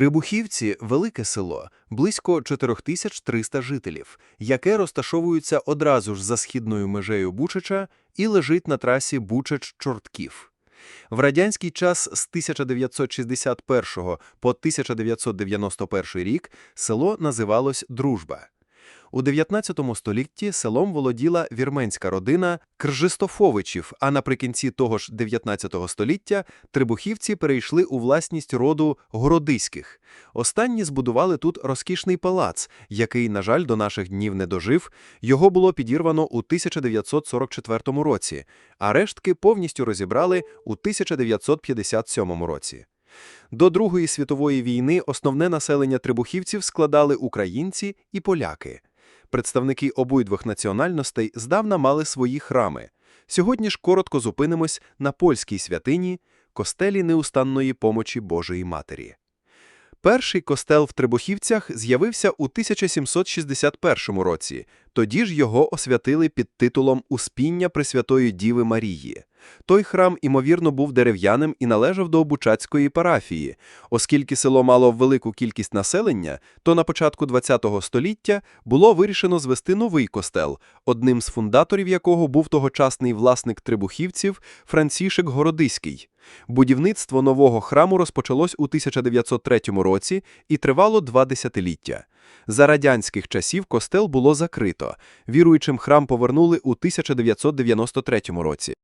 Трибухівці велике село, близько 4300 жителів, яке розташовується одразу ж за східною межею Бучача і лежить на трасі Бучач-Чортків. В радянський час з 1961 по 1991 рік село називалось Дружба. У 19 столітті селом володіла вірменська родина Кржистофовичів, а наприкінці того ж 19 століття трибухівці перейшли у власність роду Городиських. Останні збудували тут розкішний палац, який, на жаль, до наших днів не дожив. Його було підірвано у 1944 році, а рештки повністю розібрали у 1957 році. До Другої світової війни основне населення трибухівців складали українці і поляки. Представники обидвох національностей здавна мали свої храми. Сьогодні ж коротко зупинимось на польській святині – костелі неустанної помочі Божої Матері. Перший костел в Трибухівцях з'явився у 1761 році. Тоді ж його освятили під титулом «Успіння Пресвятої Діви Марії». Той храм, імовірно, був дерев'яним і належав до Бучацької парафії. Оскільки село мало велику кількість населення, то на початку ХХ століття було вирішено звести новий костел, одним з фундаторів якого був тогочасний власник Трибухівців Францішек Городиський. Будівництво нового храму розпочалось у 1903 році і тривало два десятиліття. За радянських часів костел було закрито. Віруючим храм повернули у 1993 році.